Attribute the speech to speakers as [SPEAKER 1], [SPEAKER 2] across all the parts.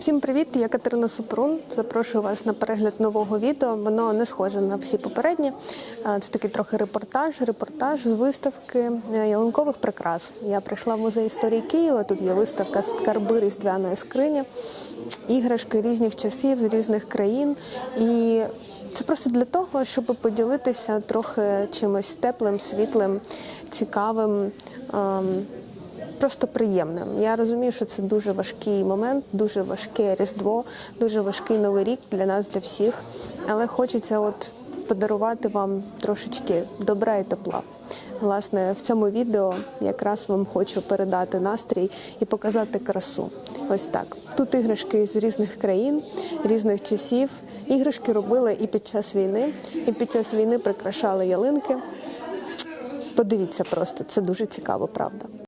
[SPEAKER 1] Всім привіт! Я Катерина Супрун. Запрошую вас на перегляд нового відео. Воно не схоже на всі попередні. Це такий трохи репортаж, репортаж з виставки е, ялинкових прикрас. Я прийшла в музей історії Києва. Тут є виставка скарби різдвяної скрині, іграшки різних часів з різних країн. І це просто для того, щоб поділитися трохи чимось теплим, світлим, цікавим. Просто приємним. Я розумію, що це дуже важкий момент, дуже важке Різдво, дуже важкий новий рік для нас, для всіх. Але хочеться от подарувати вам трошечки добра і тепла. Власне, в цьому відео якраз вам хочу передати настрій і показати красу. Ось так. Тут іграшки з різних країн, різних часів. Іграшки робили і під час війни, і під час війни прикрашали ялинки. Подивіться просто, це дуже цікаво, правда.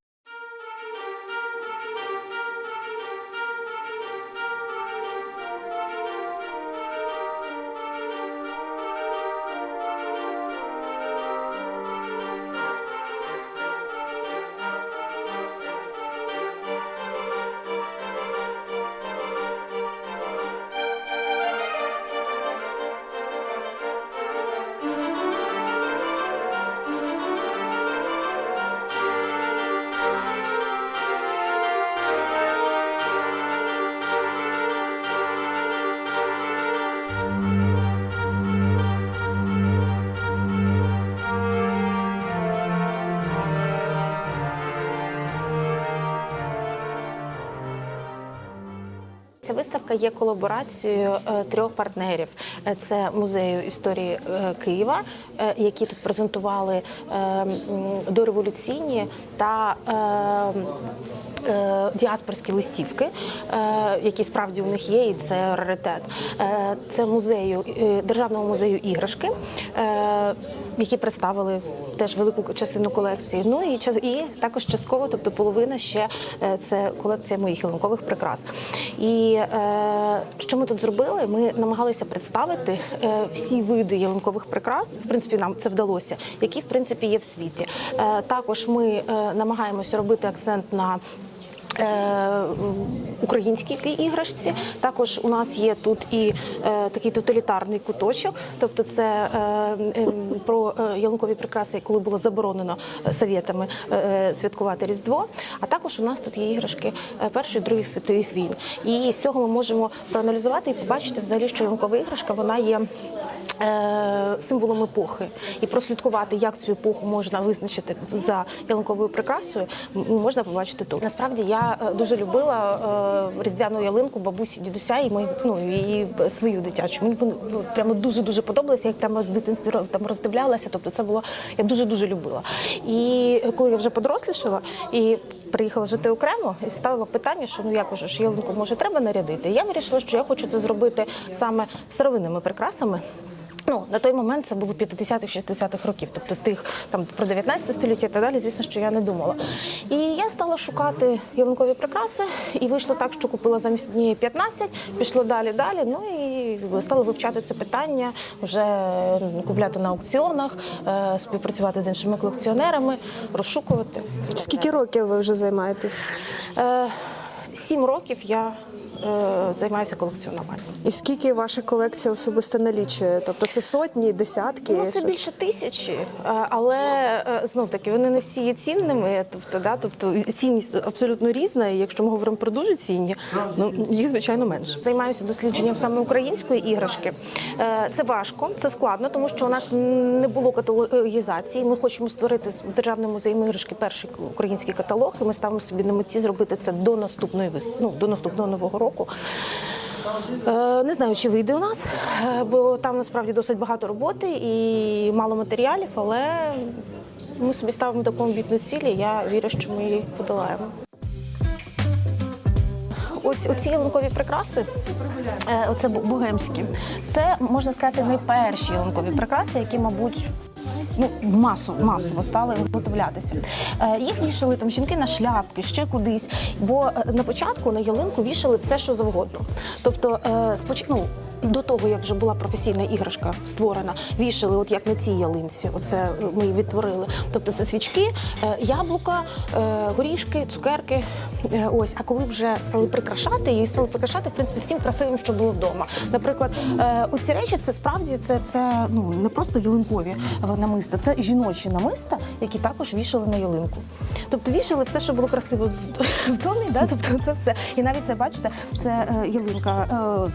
[SPEAKER 2] Виставка є колаборацією е, трьох партнерів: Е, це музею історії е, Києва, які тут презентували дореволюційні та діаспорські листівки, які справді у них є, і це раритет. Це музею державного музею іграшки. Які представили теж велику частину колекції. Ну і і також частково, тобто половина ще е, це колекція моїх ялинкових прикрас. І е, що ми тут зробили? Ми намагалися представити е, всі види ялинкових прикрас. В принципі, нам це вдалося, які в принципі є в світі. Також ми намагаємося робити акцент на українській іграшці. Також у нас є тут і е, такий тоталітарний куточок, тобто це е, е, про е, ялинкові прикраси, коли було заборонено е, совєтами е, святкувати Різдво. А також у нас тут є іграшки е, Першої Других світових війн. І з цього ми можемо проаналізувати і побачити взагалі, що ялинкова іграшка вона є. е, Символом епохи і прослідкувати, як цю епоху можна визначити за ялинковою прикрасою, можна побачити тут. Насправді я е, дуже любила е, різдвяну ялинку бабусі, дідуся і мої ну і свою дитячу. Мені вони ну, прямо дуже дуже подобалося. Я їх прямо з дитинства там роздивлялася. Тобто, це було я дуже дуже любила. І коли я вже подорослішала і приїхала жити окремо, і ставила питання, що ну як уже ж ялинку може треба нарядити. Я вирішила, що я хочу це зробити саме старовинними прикрасами. Ну, на той момент це було 50-х, 60-х років, тобто тих там про 19 століття і так далі, звісно, що я не думала. І я стала шукати ялинкові прикраси, і вийшло так, що купила замість однієї 15, пішло далі, далі. Ну і стала вивчати це питання, вже купляти на аукціонах, е, співпрацювати з іншими колекціонерами, розшукувати.
[SPEAKER 1] Скільки років ви вже займаєтесь?
[SPEAKER 2] Е, Сім років я займаюся колекціонуванням.
[SPEAKER 1] І скільки ваша колекція особисто налічує? Тобто це сотні, десятки?
[SPEAKER 2] Ну, це більше тисячі, е, але е, знов таки вони не всі є цінними. Тобто, да, тобто цінність абсолютно різна. І якщо ми говоримо про дуже цінні, ну їх звичайно менше. Займаюся дослідженням саме української іграшки. Е, Це важко, це складно, тому що у нас не було каталогізації. Ми хочемо створити з державним музеєм іграшки перший український каталог. І ми ставимо собі на меті зробити це до наступної ну, до наступного нового року. Е, Не знаю, чи вийде у нас, е, бо там насправді досить багато роботи і мало матеріалів, але ми собі ставимо таку амбітну ціль, і я вірю, що ми її подолаємо. Ось оці ялинкові прикраси, е, оце бу- богемські. Це можна сказати найперші ялинкові прикраси, які, мабуть. Ну, масу, масово стали виготовлятися. Е, їх вішали там жінки на шляпки, ще кудись. Бо е, на початку на ялинку вішали все, що завгодно. Тобто, е, споч... ну, До того, як вже була професійна іграшка створена, вішали, от як на цій ялинці. Оце ми її відтворили. Тобто це свічки, е, яблука, е, горішки, цукерки. Е, Ось, а коли вже стали прикрашати її, стали прикрашати в принципі всім красивим, що було вдома. Наприклад, оці речі це справді це, це ну не просто ялинкові намиста, це жіночі намиста, які також вішали на ялинку. Тобто вішали все, що було красиво в- домі, да? тобто це все. І навіть це бачите, це ялинка,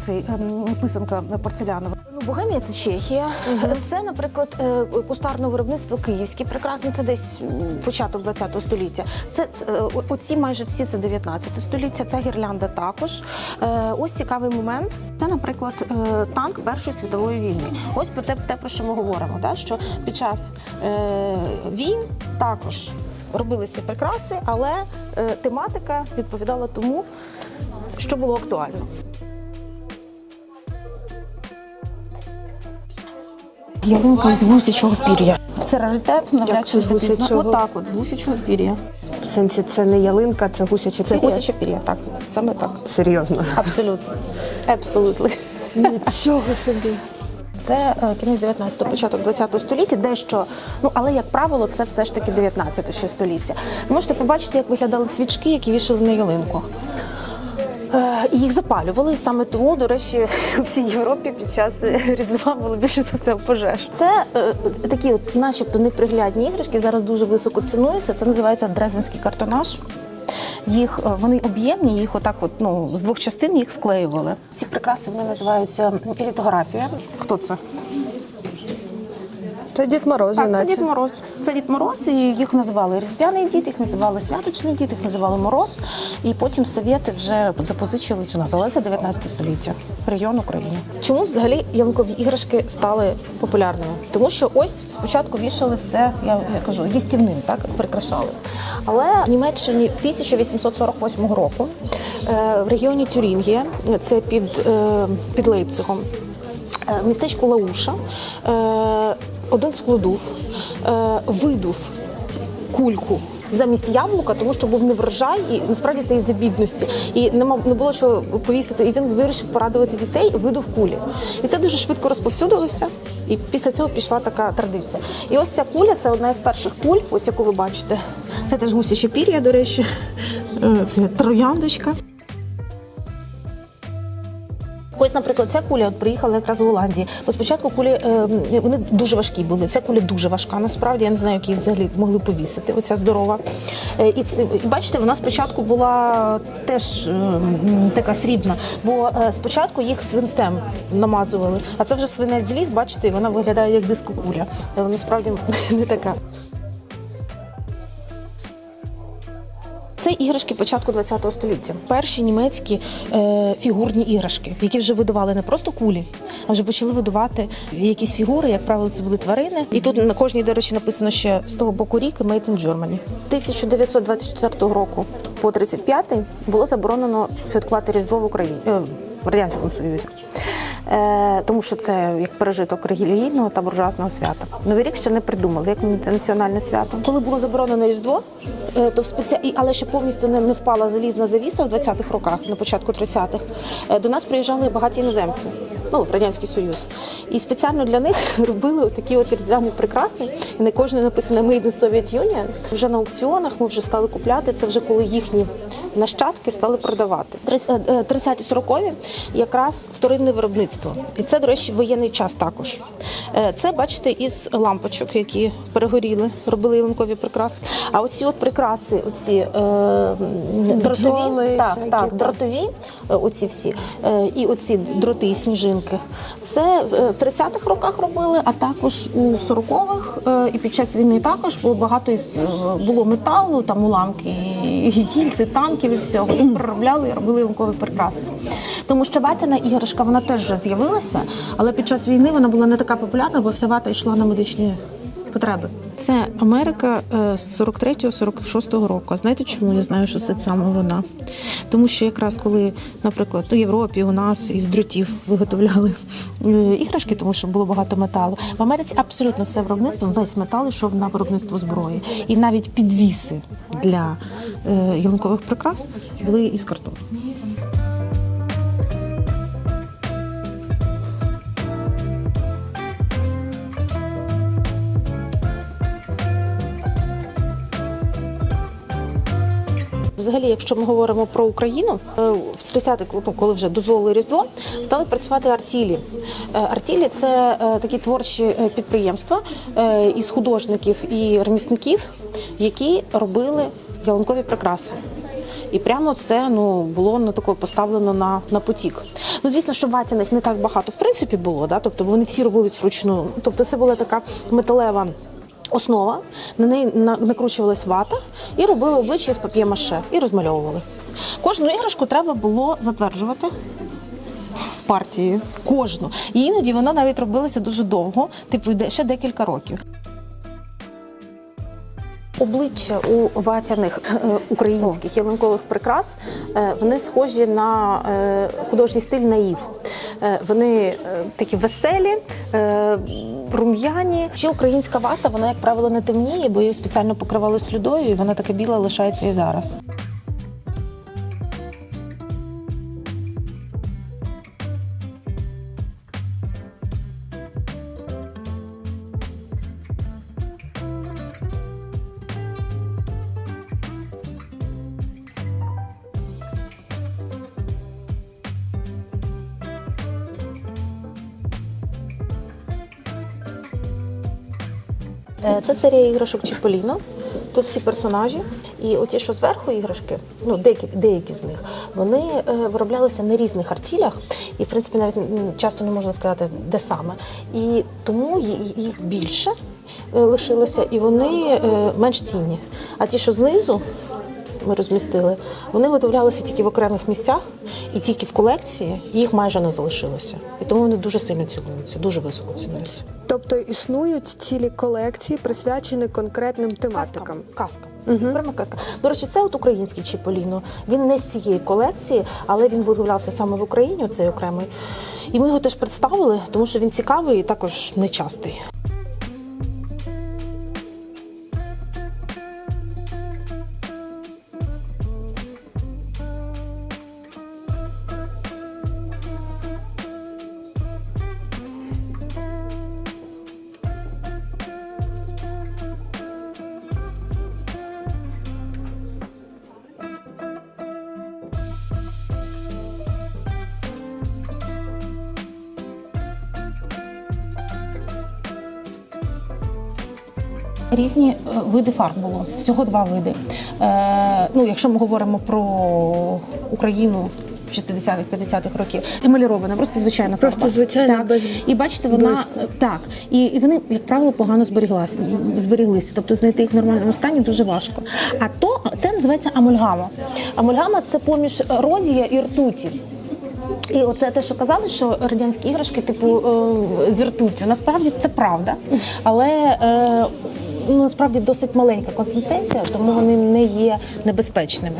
[SPEAKER 2] цей ем, писанка порцелянова. Ну, Богемія це Чехія. Це, наприклад, е, кустарне виробництво київське, прекрасне, це десь початок 20 століття. Це е, оці майже всі це 19 століття. Це гірлянда також. Е, Ось цікавий момент. Це, наприклад, танк Першої світової війни. Ось про те, те про що ми говоримо. Да? Що під час війн також робилися прикраси, але тематика відповідала тому, що було актуально. Ялинка з гусячого пір'я. Це раритет, навряд чи ти пізна-? Отак, от з гусячого пір'я.
[SPEAKER 1] В сенсі це не ялинка, це гусяче
[SPEAKER 2] Це
[SPEAKER 1] пір'я?
[SPEAKER 2] гусяче пір'я, так, саме так.
[SPEAKER 1] Серйозно.
[SPEAKER 2] Абсолютно. Абсолютно.
[SPEAKER 1] Нічого собі.
[SPEAKER 2] Це е, кінець 19-го, початок 20-го століття, дещо, ну але як правило, це все ж таки 19 ще століття. Ви можете побачити, як виглядали свічки, які вішали на ялинку. Е, і Їх запалювали, саме тому, до речі, у всій Європі під час Різдва було більше за це пожеж. Це е, такі, от, начебто, неприглядні іграшки, зараз дуже високо цінуються. Це називається дрезенський картонаж. Їх е, вони об'ємні, їх отак, от ну з двох частин їх склеювали. Ці прикраси вони називаються літографія. Хто це?
[SPEAKER 1] Це Дід Мороз,
[SPEAKER 2] Так, це
[SPEAKER 1] наче.
[SPEAKER 2] Дід Мороз. Це Дід Мороз, і їх називали Різдвяний дід, їх називали Святочний дід, їх називали Мороз. І потім совєти вже запозичились у нас, але це 19 століття. Регіон України. Чому взагалі ялинкові іграшки стали популярними? Тому що ось спочатку вішали все, я, кажу, їстівним, так прикрашали. Але в Німеччині 1848 року е, в регіоні Тюрінгія, це під, е, під Лейпцигом, Е, в містечку Лауша один складув е, видув кульку. Замість яблука, тому що був неврожай, і насправді це із-за бідності. І не не було що повісити. І він вирішив порадувати дітей, видав кулі. І це дуже швидко розповсюдилося. І після цього пішла така традиція. І ось ця куля це одна із перших куль, ось яку ви бачите. Це теж гусяче пір'я, до речі. Е, Це трояндочка. Ось, наприклад, ця куля от приїхала якраз з Голландії. Бо спочатку кулі е, вони дуже важкі були. Ця куля дуже важка. Насправді я не знаю, як її взагалі могли повісити. Оця здорова. Е, і це, бачите, вона спочатку була теж е, така срібна, бо спочатку їх свинцем намазували. А це вже свинець зліз, бачите, вона виглядає як дискокуля. Але насправді не така. Це іграшки початку ХХ століття. Перші німецькі е, фігурні іграшки, які вже видавали не просто кулі, а вже почали видавати якісь фігури. Як правило, це були тварини. І тут на кожній, до речі, написано ще з того боку рік Made in Germany. 1924 року по 35-й було заборонено святкувати Різдво в Україні. В Радянському Союзі, е, тому що це як пережиток релігійного та буржуазного свята. Новий рік ще не придумали, як національне свято. Коли було заборонено Різдво, е, то в спеці... але ще повністю не, впала залізна завіса в 20-х роках, на початку 30-х, е, до нас приїжджали багаті іноземці. Ну, в Радянський Союз. І спеціально для них робили такі от різдвяні прикраси. І на кожній написано Made in Soviet Union. Вже на аукціонах ми вже стали купляти. Це вже коли їхні нащадки стали продавати. Тридцять- е, 30-40-ві якраз вторинне виробництво. І це, до речі, воєнний час також. Е, Це, бачите, із лампочок, які перегоріли, робили ялинкові прикраси. А оці от прикраси, оці е, дротові,
[SPEAKER 1] Бджоли
[SPEAKER 2] так, так, дротові, оці всі, е, і оці дроти і сніжинки. Це в е, 30-х роках робили, а також у 40-х е, і під час війни також було багато із е, було металу, там уламки і гільзи, танків і всього. Їх переробляли і робили ялинкові прикраси. Тому що ватяна іграшка вона теж вже з'явилася, але під час війни вона була не така популярна, бо вся вата йшла на медичні потреби. Це Америка е, з 43-46 року. А знаєте, чому я знаю, що це саме вона? Тому що якраз коли, наприклад, у Європі у нас із дротів виготовляли е, іграшки, тому що було багато металу. В Америці абсолютно все виробництво, весь метал йшов на виробництво зброї. І навіть підвіси для е, ялинкових прикрас були із картону. Взагалі, якщо ми говоримо про Україну, е, в 30-х, ну, коли вже дозволили Різдво, стали працювати артілі. Е, Артілі це е, такі творчі підприємства із художників і ремісників, які робили ялинкові прикраси. І прямо це ну було на тако поставлено на, на потік. Ну звісно, що ватяних не так багато в принципі було, да? тобто вони всі робили вручну. Тобто це була така металева основа, на неї накручувалась вата і робили обличчя з пап'є-маше і розмальовували. Кожну іграшку треба було затверджувати. Партії кожну. І іноді вона навіть робилася дуже довго, типу ще декілька років. Обличчя у ватяних е, українських ялинкових прикрас е, вони схожі на е, художній стиль наїв. Вони такі веселі, рум'яні. Ще українська вата, вона, як правило, не темніє, бо її спеціально покривали слюдою, і вона така біла лишається і зараз. Це серія іграшок Чіполіно. Тут всі персонажі. І оті, що зверху іграшки, ну деякі, деякі з них, вони е, вироблялися на різних артілях, і в принципі навіть часто не можна сказати, де саме. І тому їх більше е, лишилося, і вони е, менш цінні. А ті, що знизу. Ми розмістили, вони виготовлялися тільки в окремих місцях і тільки в колекції, і їх майже не залишилося. І тому вони дуже сильно цінуються, дуже високо цінуються.
[SPEAKER 1] Тобто існують цілі колекції, присвячені конкретним тематикам.
[SPEAKER 2] Казка. Окрема казка. До речі, це от український Чіполіно. Він не з цієї колекції, але він виготовлявся саме в Україні, цей окремий. І ми його теж представили, тому що він цікавий і також нечастий. Різні е, види фарб було, всього два види. Е, ну, якщо ми говоримо про Україну 60-х, 50-х років, емалірована, просто звичайна фарба.
[SPEAKER 1] Просто звичайна,
[SPEAKER 2] так.
[SPEAKER 1] без
[SPEAKER 2] І бачите, вона е, так. І, і вони, як правило, погано зберіглася, зберіглися. Тобто знайти їх в нормальному стані дуже важко. А то те називається амульгама. Амульгама це поміж родія і ртуті. І оце те, що казали, що радянські іграшки, типу, е, з ртуттю. Насправді це правда, але е, насправді досить маленька консистенція, тому вони не є небезпечними.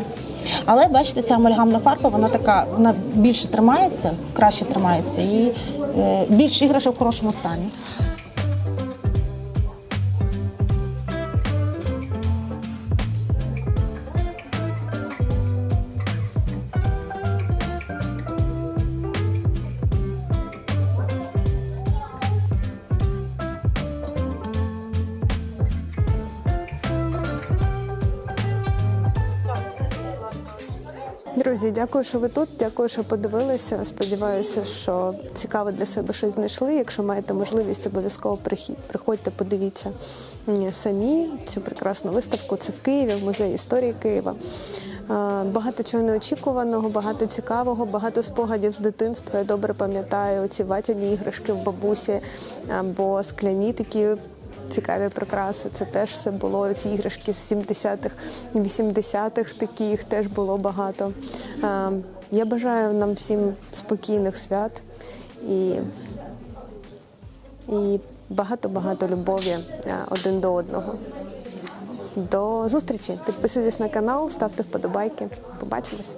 [SPEAKER 2] Але бачите, ця амальгамна фарба, вона така, вона більше тримається, краще тримається і е, більш іграшок в хорошому стані.
[SPEAKER 1] Друзі, дякую, що ви тут. Дякую, що подивилися. Сподіваюся, що цікаво для себе щось знайшли. Якщо маєте можливість, обов'язково приходьте, подивіться самі цю прекрасну виставку. Це в Києві, в музеї історії Києва. Багато чого неочікуваного, багато цікавого, багато спогадів з дитинства. Я добре пам'ятаю ці ватяні іграшки в бабусі або скляні такі цікаві прикраси. Це теж все було. Ці іграшки з 70-х, 80-х, таких теж було багато. Е, Я бажаю нам всім спокійних свят і, і багато-багато любові е, один до одного. До зустрічі! Підписуйтесь на канал, ставте вподобайки. Побачимось!